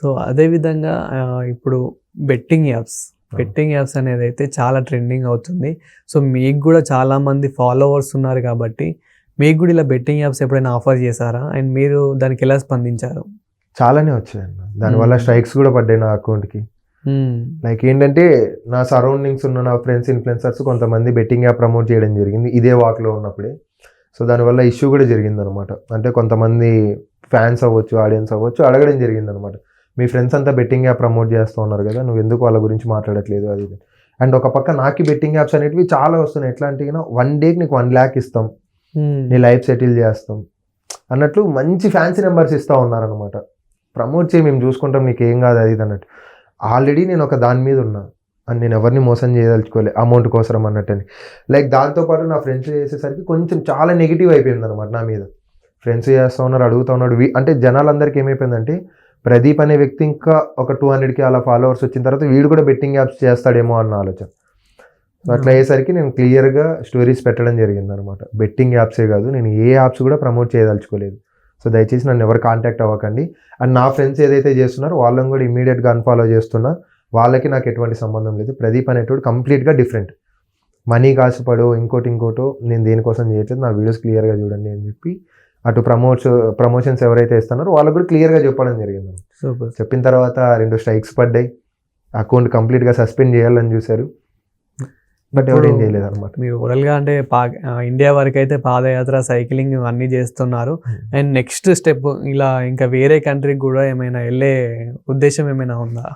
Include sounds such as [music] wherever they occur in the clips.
So అదేవిధంగా ఇప్పుడు betting apps betting apps అనేది అయితే చాలా ట్రెండింగ్ అవుతుంది. సో మీకు కూడా చాలా మంది ఫాలోవర్స్ ఉన్నారు కాబట్టి మీకు కూడా ఇలా బెట్టింగ్ యాప్స్ ఎప్పుడైనా ఆఫర్ చేశారా? అండ్ మీరు దానికి ఎలా స్పందించారు? చాలానే వచ్చాయన్న. దానివల్ల. స్ట్రైక్స్ కూడా పడ్డాయి నా అకౌంట్కి. లైక్ ఏంటంటే నా సరౌండింగ్స్ ఉన్న నా ఫ్రెండ్స్ ఇన్ఫ్లుయెన్సర్స్ కొంతమంది బెట్టింగ్ యాప్ ప్రమోట్ చేయడం జరిగింది. ఇదే వాక్లో ఉన్నప్పుడే. సో దానివల్ల ఇష్యూ కూడా జరిగింది అనమాట అంటే కొంతమంది ఫ్యాన్స్ అవ్వచ్చు ఆడియన్స్ అవ్వచ్చు అడగడం జరిగింది అనమాట మీ ఫ్రెండ్స్ అంతా బెట్టింగ్ యాప్ ప్రమోట్ చేస్తూ ఉన్నారు కదా నువ్వు ఎందుకు వాళ్ళ గురించి మాట్లాడట్లేదు అది అండ్ ఒక పక్క నాకు బెట్టింగ్ యాప్స్ అనేటివి చాలా వస్తున్నాయి. ఎట్లా అంటే వన్ డేకి నీకు వన్ ల్యాక్ ఇస్తాం. మ్మ్. నీ లైఫ్ సెటిల్ చేస్తాం. అన్నట్లు మంచి ఫ్యాన్సీ నెంబర్స్ ఇస్తూ ఉన్నారనమాట ప్రమోట్ చేయి మేము చూసుకుంటాం నీకు ఏం కాదు అది ఇది అన్నట్టు. ఆల్రెడీ నేను ఒక దాని మీద ఉన్నా. అని నేను ఎవరిని మోసం చేయదలుచుకోలే అమౌంట్ కోసం అన్నట్టని లైక్ దాంతోపాటు నా ఫ్రెండ్స్ చేసేసరికి కొంచెం చాలా నెగిటివ్ అయిపోయింది అనమాట నా మీద. ఫ్రెండ్స్ చేస్తూ ఉన్నారు అడుగుతూ ఉన్నాడు. అంటే జనాలందరికీ ఏమైపోయిందంటే ప్రదీప్ అనే వ్యక్తి ఇంకా ఒక టూ హండ్రెడ్కి అలా ఫాలోవర్స్ వచ్చిన తర్వాత వీడు కూడా బెట్టింగ్ యాప్స్ చేస్తాడేమో అన్న ఆలోచన. అట్లా అయ్యేసరికి నేను క్లియర్గా స్టోరీస్ పెట్టడం జరిగింది అనమాట బెట్టింగ్ యాప్సే కాదు నేను ఏ యాప్స్ కూడా ప్రమోట్ చేయదలుచుకోలేదు. సో దయచేసి నన్ను ఎవరు కాంటాక్ట్ అవ్వకండి. అండ్ నా ఫ్రెండ్స్ ఏదైతే చేస్తున్నారో వాళ్ళని కూడా ఇమీడియట్గా అన్ఫాలో చేస్తున్నా. వాళ్ళకి నాకు ఎటువంటి సంబంధం లేదు. ప్రదీప్ అనేటోడు కంప్లీట్గా డిఫరెంట్ మనీ కాసుపడో ఇంకోటి ఇంకోటో నేను దేనికోసం చేయట్లేదు. నా వీడియోస్ క్లియర్గా చూడండి అని చెప్పి అటు ప్రమోట్స్ ప్రమోషన్స్ ఎవరైతే ఇస్తున్నారో వాళ్ళకి కూడా క్లియర్గా చెప్పడం జరిగింది. సూపర్. చెప్పిన తర్వాత రెండు స్ట్రైక్స్ పడ్డాయి. అకౌంట్ కంప్లీట్గా సస్పెండ్ చేయాలని చూశారు. బట్ ఎవరు చేయలేదు అనమాట మీరు ఓవరాల్గా అంటే పా ఇండియా వరకు అయితే పాదయాత్ర సైక్లింగ్ ఇవన్నీ చేస్తున్నారు. అండ్ నెక్స్ట్ స్టెప్ ఇలా ఇంకా వేరే కంట్రీకి కూడా ఏమైనా వెళ్ళే ఉద్దేశం ఏమైనా ఉందా?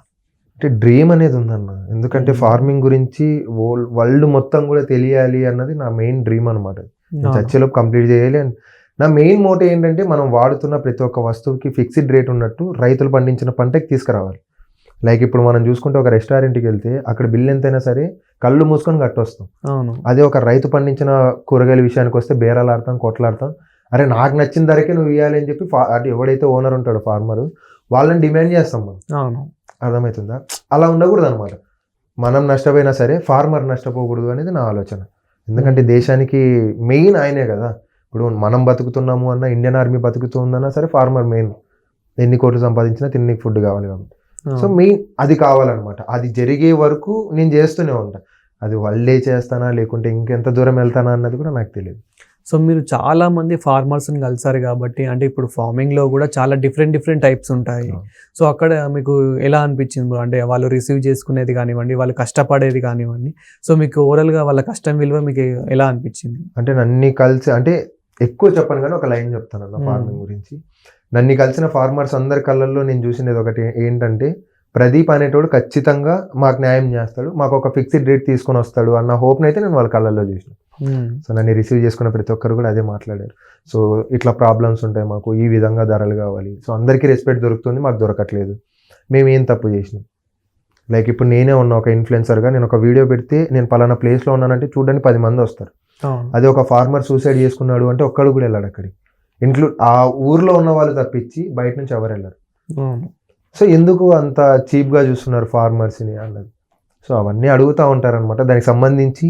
అంటే డ్రీమ్ అనేది ఉందన్న. ఎందుకంటే Hmm. ఫార్మింగ్ గురించి వరల్డ్ మొత్తం కూడా తెలియాలి అన్నది నా మెయిన్ డ్రీమ్ అనమాట చర్చలోపు కంప్లీట్ చేయాలి అండ్ నా మెయిన్ మోటో ఏంటంటే మనం వాడుతున్న ప్రతి ఒక్క వస్తువుకి ఫిక్స్డ్ రేట్ ఉన్నట్టు రైతులు పండించిన పంటకి తీసుకురావాలి. లైక్ ఇప్పుడు మనం చూసుకుంటే ఒక రెస్టారెంట్కి వెళ్తే అక్కడ బిల్ ఎంతైనా సరే కళ్ళు మూసుకొని కట్టొస్తాం. అవును. అదే ఒక రైతు పండించిన కూరగాయల విషయానికి వస్తే బేరాలు ఆడతాం కొట్లాడతాం. అరే నాకు నచ్చిన ధరకే నువ్వు ఇవ్వాలి అని చెప్పి అంటే ఎవడైతే ఓనర్ ఉంటాడో ఫార్మర్ వాళ్ళని డిమాండ్ చేస్తాం మనం. అవును. అర్థమవుతుందా? అలా ఉండకూడదు అనమాట మనం నష్టపోయినా సరే ఫార్మర్ నష్టపోకూడదు అనేది నా ఆలోచన. ఎందుకంటే దేశానికి మెయిన్ ఆయనే కదా. ఇప్పుడు మనం బతుకుతున్నాము అన్న ఇండియన్ ఆర్మీ బతుకుతుందన్నా సరే ఫార్మర్ మెయిన్ ఎన్ని కోట్లు సంపాదించినా తిన్నీకి ఫుడ్ కావాలి కాబట్టి. సో. మెయిన్ అది కావాలన్నమాట. అది జరిగే వరకు నేను చేస్తూనే ఉంటా. అది వల్లే చేస్తానా లేకుంటే ఇంకెంత దూరం వెళ్తానా అన్నది కూడా నాకు తెలియదు సో మీరు చాలా మంది ఫార్మర్స్ని కలిసారు కాబట్టి అంటే ఇప్పుడు ఫార్మింగ్లో కూడా చాలా డిఫరెంట్ డిఫరెంట్ టైప్స్ ఉంటాయి. సో అక్కడ మీకు ఎలా అనిపించింది? అంటే వాళ్ళు రిసీవ్ చేసుకునేది కానివ్వండి వాళ్ళు కష్టపడేది కానివ్వండి. సో మీకు ఓవరాల్గా వాళ్ళ కష్టం విలువ మీకు ఎలా అనిపించింది? అంటే నన్ను కలిసి అంటే ఎక్కువ చెప్పను కానీ ఒక లైన్ చెప్తాను అన్న. ఫార్మింగ్ గురించి. నన్ను కలిసిన ఫార్మర్స్ అందరి కళ్ళల్లో నేను చూసినది ఒకటి ఏంటంటే ప్రదీప్ అనేటోడు ఖచ్చితంగా మాకు న్యాయం చేస్తాడు మాకు ఒక ఫిక్స్డ్ రేట్ తీసుకొని వస్తాడు అన్న హోప్ని అయితే నేను వాళ్ళ కళ్ళల్లో చూసిన. సో నన్ను రిసీవ్ చేసుకున్న ప్రతి ఒక్కరు కూడా అదే మాట్లాడారు. సో ఇట్లా ప్రాబ్లమ్స్ ఉంటాయి మాకు ఈ విధంగా ధరలు కావాలి. సో అందరికీ రెస్పెక్ట్ దొరుకుతుంది మాకు దొరకట్లేదు. మేము ఏం తప్పు చేసినాం? లైక్ ఇప్పుడు నేనే ఉన్నా ఒక ఇన్ఫ్లుయెన్సర్గా నేను ఒక వీడియో పెడితే నేను పలానా ప్లేస్లో ఉన్నానంటే చూడడానికి పది మంది వస్తారు. అదే ఒక ఫార్మర్ సూసైడ్ చేసుకున్నాడు అంటే ఒక్కడు కూడా వెళ్ళాడు అక్కడికి. ఇంక్లూడ్ ఆ ఊర్లో ఉన్న వాళ్ళు తప్పించి బయట నుంచి ఎవరు వెళ్ళరు. సో ఎందుకు అంత చీప్గా చూస్తున్నారు ఫార్మర్స్ని అన్నది. సో అవన్నీ అడుగుతూ ఉంటారనమాట దానికి సంబంధించి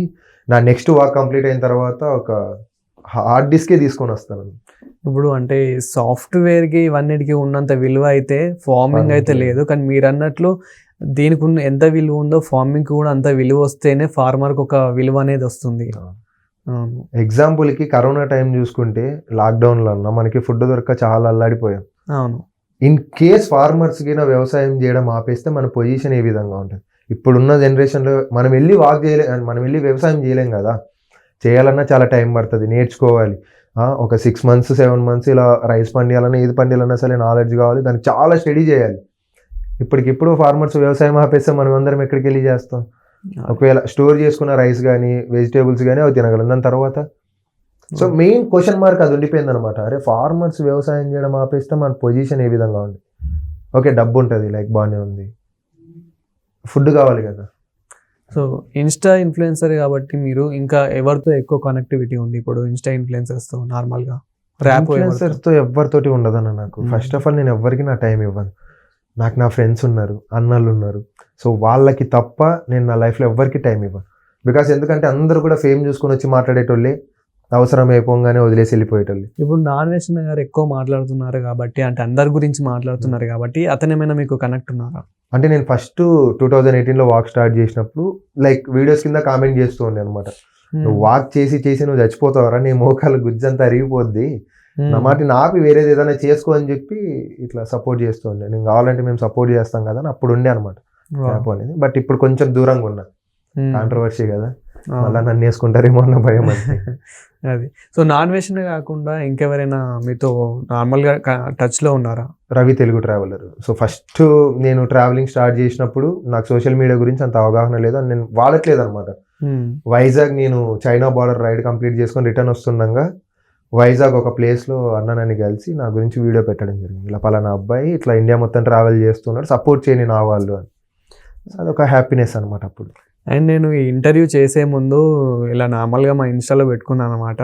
నా నెక్స్ట్ వాక్ కంప్లీట్ అయిన తర్వాత ఒక హార్డ్ డిస్కే తీసుకొని వస్తాను. ఇప్పుడు అంటే సాఫ్ట్వేర్కి ఇవన్నిటికి ఉన్నంత విలువ అయితే ఫార్మింగ్ అయితే లేదు. కానీ మీరు అన్నట్లు దీనికి ఉన్న ఎంత విలువ ఉందో ఫార్మింగ్ కూడా అంత విలువ వస్తేనే ఫార్మర్కి ఒక విలువ అనేది వస్తుంది. ఎగ్జాంపుల్కి కరోనా టైం చూసుకుంటే లాక్డౌన్లో అన్న మనకి ఫుడ్ దొరక్క చాలా అల్లాడిపోయాం. అవును. ఇన్ కేస్ ఫార్మర్స్కి వ్యవసాయం చేయడం ఆపేస్తే మన పొజిషన్ ఏ విధంగా ఉంటుంది? ఇప్పుడున్న జనరేషన్లో మనం వెళ్ళి వాక్ చేయలే మనం వెళ్ళి వ్యవసాయం చేయలేం కదా? చేయాలన్నా చాలా టైం పడుతుంది నేర్చుకోవాలి. ఒక సిక్స్ మంత్స్ సెవెన్ మంత్స్ ఇలా రైస్ పండియాలన్నా ఏది పండియాలన్నా సరే నాలెడ్జ్ కావాలి. దానికి చాలా స్టడీ చేయాలి. ఇప్పటికిప్పుడు ఫార్మర్స్ వ్యవసాయం ఆపేస్తే మనం అందరం ఎక్కడికి వెళ్ళి చేస్తాం? ఒకవేళ స్టోర్ చేసుకున్న రైస్ కానీ వెజిటేబుల్స్ కానీ అవి తినగలం. దాని తర్వాత? సో మెయిన్ క్వశ్చన్ మార్క్ అది ఉండిపోయింది అనమాట అరే ఫార్మర్స్ వ్యవసాయం చేయడం ఆపేస్తే మన పొజిషన్ ఏ విధంగా ఉంది? ఓకే డబ్బు ఉంటుంది లైక్ బాగానే ఉంది. ఫుడ్ కావాలి కదా. సో ఇన్స్టా ఇన్ఫ్లుయెన్సర్ కాబట్టి మీరు ఇంకా ఎవరితో ఎక్కువ కనెక్టివిటీ ఉంది? ఇప్పుడు ఇన్స్టా ఇన్ఫ్లుయెన్సర్స్తో నార్మల్గా. ర్యాప్ Influencers తో ఎవరితోటి ఉండదన్న నాకు. Hmm. ఫస్ట్ ఆఫ్ ఆల్ నేను ఎవరికి నా టైం ఇవ్వను. నాకు నా ఫ్రెండ్స్ ఉన్నారు అన్నలు ఉన్నారు. సో వాళ్ళకి తప్ప నేను నా లైఫ్లో ఎవరికి టైం ఇవ్వను. బికాస్ ఎందుకంటే అందరూ కూడా ఫేమ్ చూసుకొని వచ్చి మాట్లాడేటోళ్ళే అవసరం అయిపోగానే వదిలేసి వెళ్ళిపోయేటోళ్ళు. ఇప్పుడు నాన్ వేసిన గారు ఎక్కువ మాట్లాడుతున్నారు కాబట్టి అంటే అందరి గురించి మాట్లాడుతున్నారు కాబట్టి అతను ఏమైనా మీకు కనెక్ట్ ఉన్నారా? అంటే నేను ఫస్ట్ టూ థౌజండ్ ఎయిటీన్లో వాక్ స్టార్ట్ చేసినప్పుడు లైక్ వీడియోస్ కింద కామెంట్ చేస్తూ ఉండే అనమాట నువ్వు వాక్ చేసి చేసి నువ్వు చచ్చిపోతావరా నీ మోకాలు గుజ్జంతా అరిగిపోద్ది. Hmm. నా మాట ఆపి వేరేది ఏదైనా చేసుకో అని చెప్పి ఇట్లా సపోర్ట్ చేస్తూ ఉండే. నేను కావాలంటే మేము సపోర్ట్ చేస్తాం కదా అని అప్పుడు ఉండే అనమాట. అనేది. బట్ ఇప్పుడు కొంచెం దూరంగా ఉన్నా. కాంట్రవర్సీ కదా. మళ్ళీ నన్ను వేసుకుంటారేమో అన్న భయం అంతే. [laughs] అది. సో నాన్ వేషన్ కాకుండా ఇంకెవరైనా మీతో నార్మల్గా టచ్లో ఉన్నారా? Ravi Telugu traveller so first నేను ట్రావెలింగ్ స్టార్ట్ చేసినప్పుడు నాకు సోషల్ మీడియా గురించి అంత అవగాహన లేదు అని నేను వాడట్లేదు అనమాట. వైజాగ్ నేను చైనా బార్డర్ రైడ్ కంప్లీట్ చేసుకొని రిటర్న్ వస్తుండగా వైజాగ్ ఒక ప్లేస్లో అన్ననని కలిసి నా గురించి వీడియో పెట్టడం జరిగింది. ఇలా పలానా అబ్బాయి ఇట్లా ఇండియా మొత్తం ట్రావెల్ చేస్తున్నాడు సపోర్ట్ చేయని నా వాళ్ళు అని. అదొక హ్యాపీనెస్ అనమాట అప్పుడు. అండ్ నేను ఈ ఇంటర్వ్యూ చేసే ముందు ఇలా నార్మల్గా మా ఇన్స్టాలో పెట్టుకున్నాను అనమాట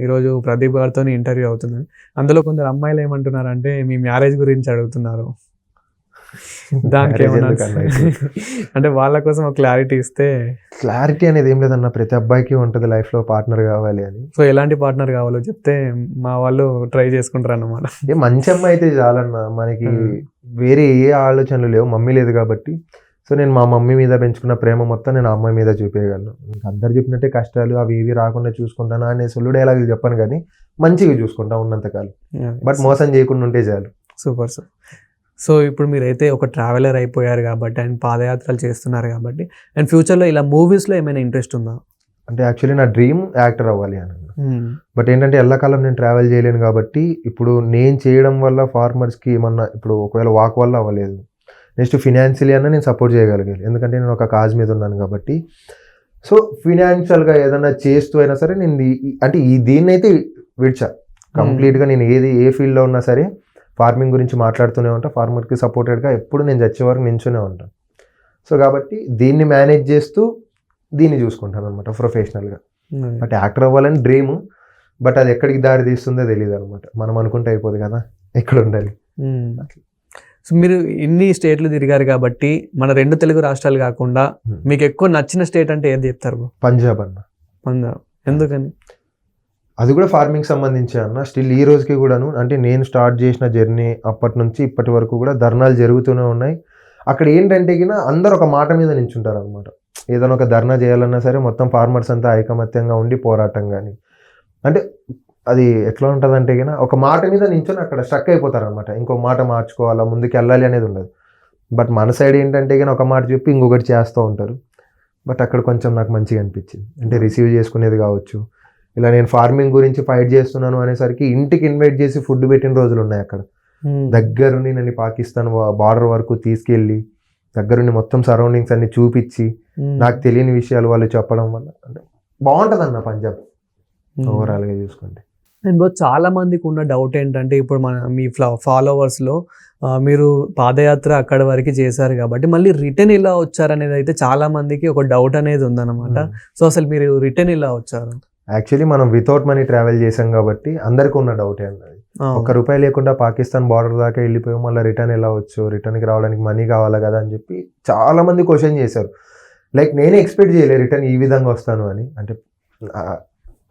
ఈరోజు ప్రదీప్ గారితో ఇంటర్వ్యూ అవుతుంది అందులో కొందరు అమ్మాయిలు ఏమంటున్నారంటే మీ మ్యారేజ్ గురించి అడుగుతున్నారు. [laughs] దానికి? [laughs] అంటే వాళ్ళ కోసం ఒక క్లారిటీ ఇస్తే క్లారిటీ అనేది ఏం లేదన్న ప్రతి అబ్బాయికి ఉంటుంది లైఫ్లో పార్ట్నర్ కావాలి అని. సో ఎలాంటి పార్ట్నర్ కావాలో చెప్తే మా వాళ్ళు ట్రై చేసుకుంటారు అన్నమాట. ఏ మంచి అమ్మాయి అయితే చాలన్న మనకి Hmm. వేరే ఏ ఆలోచనలు లేవు మమ్మీ లేదు కాబట్టి. సో నేను మా మమ్మీ మీద పెంచుకున్న ప్రేమ మొత్తం నేను అమ్మాయి మీద చూపించగలను ఇంకా అందరు చెప్పినట్టే కష్టాలు అవి ఇవి రాకుండా చూసుకుంటానా అనే సొల్లు డైలాగులు చెప్పాను కానీ మంచిగా చూసుకుంటా ఉన్నంతకాలం. బట్ మోసం చేయకుండా ఉంటే చాలు. సూపర్ సార్ సో ఇప్పుడు మీరైతే ఒక ట్రావెలర్ అయిపోయారు కాబట్టి అండ్ పాదయాత్రలు చేస్తున్నారు కాబట్టి అండ్ ఫ్యూచర్లో ఇలా మూవీస్లో ఏమైనా ఇంట్రెస్ట్ ఉందా? అంటే యాక్చువల్లీ నా డ్రీమ్ యాక్టర్ అవ్వాలి అని. బట్ ఏంటంటే ఎల్లకాలం నేను ట్రావెల్ చేయలేను కాబట్టి ఇప్పుడు నేను చేయడం వల్ల ఫార్మర్స్కి ఏమన్నా ఇప్పుడు ఒకవేళ వాక్ వల్ల అవ్వలేదు. నెక్స్ట్ ఫినాన్షియలీ అన్న నేను సపోర్ట్ చేయగలిగాను. ఎందుకంటే నేను ఒక కాజ్ మీద ఉన్నాను కాబట్టి. సో ఫినాన్షియల్గా ఏదైనా చేస్తూ అయినా సరే నేను అంటే ఈ దీన్ని అయితే విడిచా కంప్లీట్గా నేను ఏది ఏ ఫీల్డ్లో ఉన్నా సరే ఫార్మింగ్ గురించి మాట్లాడుతూనే ఉంటా ఫార్మర్కి సపోర్టెడ్గా ఎప్పుడు నేను చచ్చే వరకు నించునే ఉంటాను సో కాబట్టి దీన్ని మేనేజ్ చేస్తూ దీన్ని చూసుకుంటాను అనమాట ప్రొఫెషనల్గా. బట్ యాక్టర్ అవ్వాలని డ్రీమ్ బట్ అది ఎక్కడికి దారి తీస్తుందో తెలియదు అనమాట మనం అనుకుంటే అయిపోదు కదా ఎక్కడ ఉండాలి. సో మీరు ఇన్ని స్టేట్లు తిరిగారు కాబట్టి మన రెండు తెలుగు రాష్ట్రాలు కాకుండా. మీకు ఎక్కువ నచ్చిన స్టేట్ అంటే ఏది చెప్తారు? పంజాబ్ అన్న. పంజాబ్. ఎందుకని? అది కూడా ఫార్మింగ్ సంబంధించి అన్న. స్టిల్ ఈ రోజుకి కూడాను అంటే నేను స్టార్ట్ చేసిన జర్నీ అప్పటి నుంచి ఇప్పటి వరకు కూడా ధర్నాలు జరుగుతూనే ఉన్నాయి. అక్కడ ఏంటంటే గిన అందరు ఒక మాట మీద నించుంటారు అనమాట ఏదైనా ఒక ధర్నా చేయాలన్నా సరే మొత్తం ఫార్మర్స్ అంతా ఐకమత్యంగా ఉండి పోరాటం కానీ అంటే అది ఎట్లా ఉంటుంది అంటే గిన ఒక మాట మీద నించొని అక్కడ స్ట్రక్ అయిపోతారు అనమాట ఇంకో మాట మార్చుకోవాలా ముందుకు వెళ్ళాలి అనేది ఉండదు. బట్ మన సైడ్ ఏంటంటే కానీ ఒక మాట చెప్పి ఇంకొకటి చేస్తూ ఉంటారు. బట్ అక్కడ కొంచెం నాకు మంచిగా అనిపించింది. అంటే రిసీవ్ చేసుకునేది కావచ్చు. ఇలా నేను ఫార్మింగ్ గురించి ఫైట్ చేస్తున్నాను అనేసరికి ఇంటికి ఇన్వైట్ చేసి ఫుడ్ పెట్టిన రోజులు ఉన్నాయి అక్కడ. దగ్గరుండి నన్ను పాకిస్తాన్ బార్డర్ వరకు తీసుకెళ్ళి దగ్గరుండి మొత్తం సరౌండింగ్స్ అన్ని చూపించి. నాకు తెలియని విషయాలు వాళ్ళు చెప్పడం వల్ల అంటే బాగుంటుంది అన్న పంజాబ్. ఓవరాల్గా చూసుకుంటే బ్రో చాలా మందికి ఉన్న డౌట్ ఏంటంటే ఇప్పుడు మన మీ ఫాలోవర్స్లో ఆ, మీరు పాదయాత్ర అక్కడ వరకు చేశారు కాబట్టి మళ్ళీ రిటర్న్ ఇలా వచ్చారనేది అయితే చాలా మందికి ఒక డౌట్ అనేది ఉందన్నమాట సో అసలు మీరు రిటర్న్ ఇలా వచ్చారు యాక్చువల్లీ మనం వితౌట్ మనీ ట్రావెల్ చేసాం కాబట్టి అందరికీ ఉన్న డౌటే అన్నది ఒక్క రూపాయి లేకుండా పాకిస్తాన్ బార్డర్ దాకా వెళ్ళిపోయి మళ్ళీ రిటర్న్ ఎలా వచ్చు రిటర్న్కి రావడానికి మనీ కావాలా కదా అని చెప్పి చాలా మంది క్వశ్చన్ చేశారు. లైక్ నేనే ఎక్స్పెక్ట్ చేయలేదు రిటర్న్ ఈ విధంగా వస్తాను అని. అంటే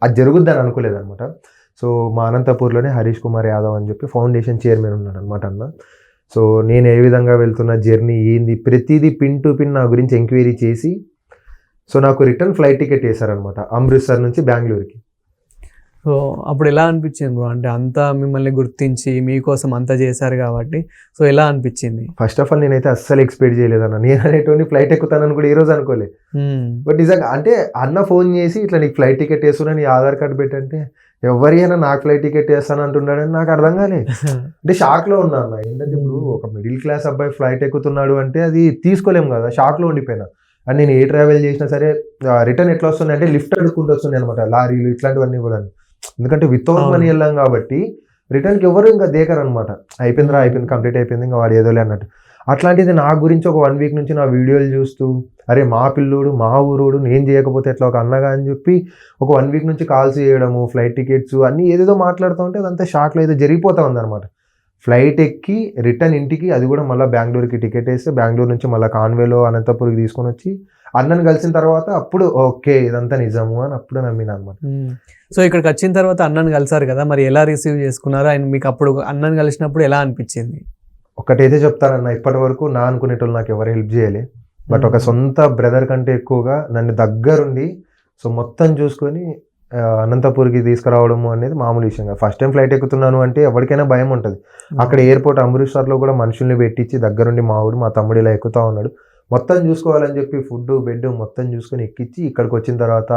అది జరుగుద్దని అనుకోలేదు అనమాట సో మా అనంతపూర్లోనే హరీష్ కుమార్ యాదవ్ అని చెప్పి ఫౌండేషన్ చైర్మన్ ఉన్నాడు అనమాట అన్న. సో నేను ఏ విధంగా వెళ్తున్న జర్నీ ఏంది ప్రతిదీ పిన్ టు పిన్ నా గురించి ఎంక్వైరీ చేసి సో నాకు రిటర్న్ ఫ్లైట్ టికెట్ వేశారనమాట అమృత్సర్ నుంచి బెంగళూరుకి. సో అప్పుడు ఎలా అనిపించింది బ్రో? అంటే అంతా మిమ్మల్ని గుర్తించి మీకోసం అంతా చేశారు కాబట్టి సో ఎలా అనిపించింది? ఫస్ట్ ఆఫ్ ఆల్ నేనైతే అస్సలు ఎక్స్పెక్ట్ చేయలేదన్న. నేను అనేటువంటి ఫ్లైట్ ఎక్కుతానని కూడా ఈ రోజు అనుకోలే. Hmm. బట్ నిజంగా అంటే అన్న ఫోన్ చేసి ఇట్లా నీకు ఫ్లైట్ టికెట్ వేస్తున్నా నీ ఆధార్ కార్డు పెట్టంటే ఎవరి అయినా నాకు ఫ్లైట్ టికెట్ వేస్తాను అంటున్నాడని నాకు అర్థం కాలే. [laughs] అంటే షాక్లో ఉన్నా అన్న. ఏంటంటే ఇప్పుడు ఒక మిడిల్ క్లాస్ అబ్బాయి ఫ్లైట్ ఎక్కుతున్నాడు అంటే అది తీసుకోలేం కదా షాక్లో ఉండిపోయినా. అండ్ నేను ఏ ట్రావెల్ చేసినా సరే రిటర్న్ ఎట్లా వస్తున్నాయి అంటే లిఫ్ట్ అడుక్కుంటూ వస్తున్నాయి అనమాట లారీలు ఇట్లాంటివన్నీ కూడా. ఎందుకంటే వితౌట్. మనీ వెళ్ళాం కాబట్టి రిటర్న్కి ఎవరు ఇంకా దేకరు అనమాట అయిపోయిందిరా అయిపోయింది కంప్లీట్ అయిపోయింది ఇంకా వాడు ఏదోలే అన్నట్టు. అట్లాంటిది నా గురించి ఒక వన్ వీక్ నుంచి నా వీడియోలు చూస్తూ అరే మా పిల్లోడు మా ఊరోడు నేను చేయకపోతే ఎట్లా ఒక అన్నగా అని చెప్పి ఒక వన్ వీక్ నుంచి కాల్స్ చేయడము ఫ్లైట్ టికెట్స్ అన్నీ ఏదేదో మాట్లాడుతూ ఉంటే అదంతా షాక్లో ఏదో జరిగిపోతా ఉందన్నమాట. ఫ్లైట్ ఎక్కి రిటర్న్ ఇంటికి అది కూడా మళ్ళీ బెంగళూరుకి టికెట్ వేస్తే బెంగళూరు నుంచి మళ్ళీ కాన్వేలో అనంతపూర్కి తీసుకొని వచ్చి అన్నని కలిసిన తర్వాత అప్పుడు ఓకే ఇదంతా నిజము అని అప్పుడు నమ్మిన అనమాట సో ఇక్కడికి వచ్చిన తర్వాత అన్నని కలిసారు కదా మరి ఎలా రిసీవ్ చేసుకున్నారు? అండ్ మీకు అప్పుడు అన్నని కలిసినప్పుడు ఎలా అనిపించింది? ఒకటైతే చెప్తానన్న ఇప్పటి వరకు నా అనుకునేటోళ్ళు నాకు ఎవరు హెల్ప్ చేయలే. బట్ ఒక సొంత బ్రదర్ కంటే ఎక్కువగా నన్ను దగ్గరుండి సో మొత్తం చూసుకొని అనంతపూర్కి తీసుకురావడము అనేది మామూలు విషయం కాదు. ఫస్ట్ టైం ఫ్లైట్ ఎక్కుతున్నాను అంటే ఎవరికైనా భయం ఉంటుంది. అక్కడ ఎయిర్పోర్ట్ అమృత్సర్లో కూడా మనుషుల్ని పెట్టించి దగ్గరుండి మా ఊడు మా తమ్ముడు ఇలా ఎక్కుతా ఉన్నాడు. మొత్తం చూసుకోవాలని చెప్పి ఫుడ్ బెడ్ మొత్తం చూసుకొని ఎక్కించి ఇక్కడికి వచ్చిన తర్వాత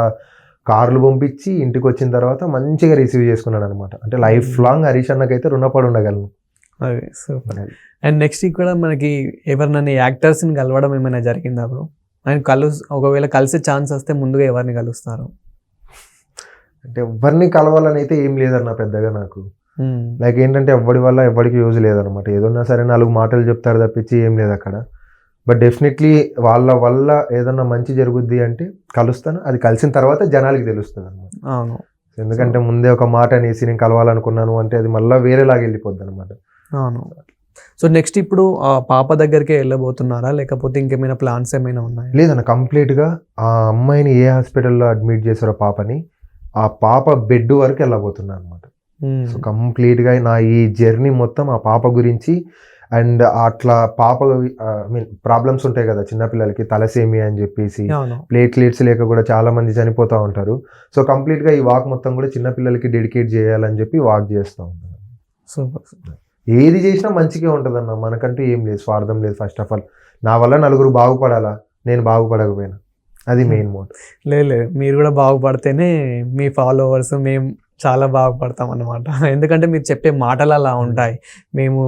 కార్లు పంపించి ఇంటికి వచ్చిన తర్వాత మంచిగా రిసీవ్ చేసుకున్నాడు అనమాట అంటే లైఫ్ లాంగ్ హరీష్ అన్నకైతే రుణపడి ఉండగలను. అదే సూపర్ అండ్ నెక్స్ట్ ఇక్కడ మనకి ఎవరినైనా యాక్టర్స్ని కలవడం ఏమైనా జరిగిందా బ్రో అండ్ కలు ఒకవేళ కలిసే ఛాన్స్ వస్తే ముందుగా ఎవరిని కలుస్తారు? అంటే ఎవరిని కలవాలని అయితే ఏం లేదన్న పెద్దగా నాకు. లైక్ ఏంటంటే ఎవరి వల్ల ఎవరికి యూజ్ లేదనమాట ఏదన్నా సరే నాలుగు మాటలు చెప్తారు తప్పించి ఏం లేదు అక్కడ. బట్ డెఫినెట్లీ వాళ్ళ వల్ల ఏదన్నా మంచి జరుగుద్ది అంటే కలుస్తాను. అది కలిసిన తర్వాత జనాలకి తెలుస్తుంది అనమాట అవును ఎందుకంటే ముందే ఒక మాట అనేసి నేను కలవాలనుకున్నాను అంటే అది మళ్ళీ వేరేలాగా వెళ్ళిపోద్ది అనమాట అవును. సో నెక్స్ట్ ఇప్పుడు ఆ పాప దగ్గరికి వెళ్ళబోతున్నారా? లేకపోతే ఇంకేమైనా ప్లాన్స్ ఏమైనా ఉన్నాయా? లేదన్న కంప్లీట్గా ఆ అమ్మాయిని ఏ హాస్పిటల్లో అడ్మిట్ చేశారో పాపని ఆ పాప బెడ్ వరకు వెళ్ళబోతున్నాను అనమాట. సో కంప్లీట్గా నా ఈ జర్నీ మొత్తం ఆ పాప గురించి అండ్ అట్లా పాప ఐ మీన్ ప్రాబ్లమ్స్ ఉంటాయి కదా చిన్నపిల్లలకి తలసేమి అని చెప్పేసి ప్లేట్లెట్స్ లేక కూడా చాలా మంది చనిపోతూ ఉంటారు. సో కంప్లీట్గా ఈ వాక్ మొత్తం కూడా చిన్నపిల్లలకి డెడికేట్ చేయాలని చెప్పి వాక్ చేస్తూ ఉంటాను సూపర్ ఏది చేసినా మంచిగా ఉంటుందన్న మనకంటూ ఏం లేదు స్వార్థం లేదు ఫస్ట్ ఆఫ్ ఆల్ నా వల్ల నలుగురు బాగుపడాలా? నేను బాగుపడకపోయినా. అది మెయిన్ మోట్ లేదు లేదు. మీరు కూడా బాగుపడితేనే మీ ఫాలోవర్స్ మేము చాలా బాగుపడతాం అన్నమాట. [laughs] ఎందుకంటే మీరు చెప్పే మాటలు అలా ఉంటాయి. మేము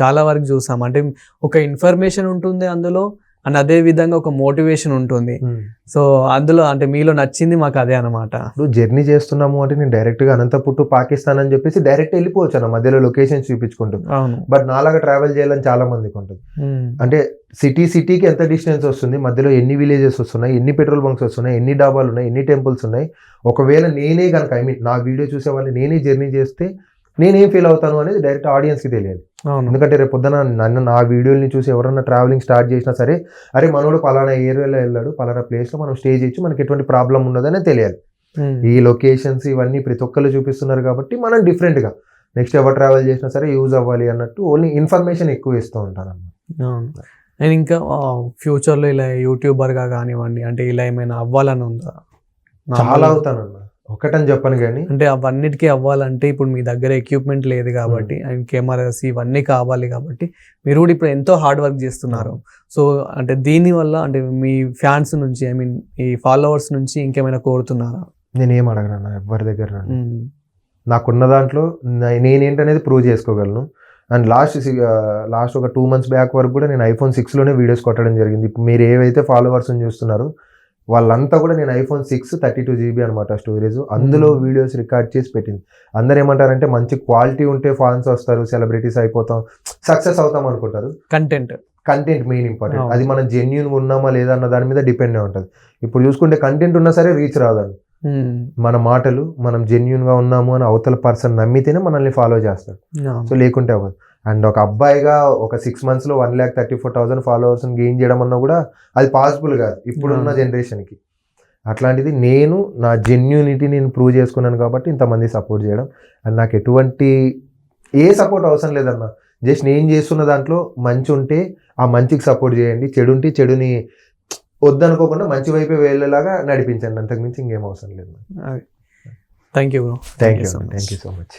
చాలా వరకు చూసాం. అంటే ఒక ఇన్ఫర్మేషన్ ఉంటుంది అందులో అండ్ అదే విధంగా ఒక మోటివేషన్ ఉంటుంది. సో అందులో అంటే మీలో నచ్చింది మాకు అదే అనమాట ఇప్పుడు జర్నీ చేస్తున్నాము అంటే నేను డైరెక్ట్గా అనంతపూర్ టు పాకిస్తాన్ అని చెప్పేసి డైరెక్ట్ వెళ్ళిపోవచ్చు అన్న మధ్యలో లొకేషన్ చూపించుకుంటూ. అవును. బట్ నాలాగా ట్రావెల్ చేయాలని చాలా మందికి ఉంటుంది. మ్మ్. అంటే సిటీ సిటీకి ఎంత డిస్టెన్స్ వస్తుంది? మధ్యలో ఎన్ని విలేజెస్ వస్తున్నాయి? ఎన్ని పెట్రోల్ బంక్స్ వస్తున్నాయి? ఎన్ని డాబాలు ఉన్నాయి? ఎన్ని టెంపుల్స్ ఉన్నాయి? ఒకవేళ నేనే కనుక ఐ మీన్ నా వీడియో చూసే వాళ్ళు నేనే జర్నీ చేస్తే నేనేం ఫీల్ అవుతాను అనేది డైరెక్ట్ ఆడియన్స్కి తెలియాలి. ఎందుకంటే రేపు పొద్దున నన్ను నా వీడియోని చూసి ఎవరన్నా ట్రావెలింగ్ స్టార్ట్ చేసినా సరే అరే మనోడు పలానా ఏరియాలో వెళ్ళాడు పలానా ప్లేస్లో మనం స్టే చేయొచ్చు మనకి ఎటువంటి ప్రాబ్లం ఉన్నదనే తెలియాలి. ఈ లొకేషన్స్ ఇవన్నీ ప్రతి ఒక్కళ్ళు చూపిస్తున్నారు కాబట్టి మనం డిఫరెంట్గా నెక్స్ట్ ఎవరు ట్రావెల్ చేసినా సరే యూజ్ అవ్వాలి అన్నట్టు ఓన్లీ ఇన్ఫర్మేషన్ ఎక్కువ ఇస్తూ ఉంటాను అన్నమాట అండ్ ఇంకా ఫ్యూచర్లో ఇలా యూట్యూబర్గా కానివ్వండి అంటే ఇలా ఏమైనా అవ్వాలని ఉందా? చాలా అవుతానన్న ఒకటని చెప్పను కానీ. అంటే అవన్నిటికీ అవ్వాలంటే ఇప్పుడు మీ దగ్గర ఎక్విప్మెంట్ లేదు కాబట్టి అండ్ కెమెరాస్ ఇవన్నీ కావాలి కాబట్టి మీరు కూడా ఇప్పుడు ఎంతో హార్డ్ వర్క్ చేస్తున్నారు. సో అంటే దీని వల్ల అంటే మీ ఫ్యాన్స్ నుంచి ఐ మీన్ ఈ ఫాలోవర్స్ నుంచి ఇంకేమైనా కోరుతున్నారా? నేను ఏం అడగను ఎవరి దగ్గర. మ్మ్. నాకున్న దాంట్లో నేనేంటనేది ప్రూవ్ చేసుకోగలను. అండ్ లాస్ట్ లాస్ట్ ఒక టూ మంత్స్ బ్యాక్ వరకు కూడా నేను ఐఫోన్ సిక్స్లోనే వీడియోస్ కొట్టడం జరిగింది. ఇప్పుడు మీరు ఏవైతే ఫాలోవర్స్ని చూస్తున్నారో వాళ్ళంతా కూడా నేను iPhone six thirty two GB అనమాట స్టోరేజ్. అందులో Hmm. వీడియోస్ రికార్డ్ చేసి పెట్టింది. అందరు ఏమంటారంటే మంచి క్వాలిటీ ఉంటే ఫ్యాన్స్ వస్తారు సెలబ్రిటీస్ అయిపోతాం సక్సెస్ అవుతాం అనుకుంటారు. Content content main important. అది మనం జెన్యున్ ఉన్నామా లేదా అన్న దాని మీద డిపెండ్ ఉంటుంది. ఇప్పుడు చూసుకుంటే కంటెంట్ ఉన్నా సరే రీచ్ రాదండి. మ్మ్. మన మాటలు మనం జెన్యున్గా ఉన్నాము అని అవతల పర్సన్ నమ్మితేనే మనల్ని ఫాలో చేస్తాడు. సో లేకుంటే అవ్వదు. అండ్ ఒక అబ్బాయిగా ఒక సిక్స్ మంత్స్లో one lakh thirty four thousand ఫాలోవర్స్ని gain చేయడం అన్నా కూడా అది పాసిబుల్ కాదు ఇప్పుడున్న. జనరేషన్కి అట్లాంటిది నేను నా జెన్యూనిటీ నేను ప్రూవ్ చేసుకున్నాను కాబట్టి ఇంతమంది సపోర్ట్ చేయడం. అండ్ నాకు ఎటువంటి ఏ సపోర్ట్ అవసరం లేదన్న జస్ట్ నేను చేస్తున్న దాంట్లో మంచి ఉంటే ఆ మంచికి సపోర్ట్ చేయండి. చెడు ఉంటే చెడుని వద్దనుకోకుండా మంచి వైపే వెళ్ళేలాగా నడిపించండి. అంతకుమించి ఇంకేం అవసరం లేదు thank you thank you thank you so much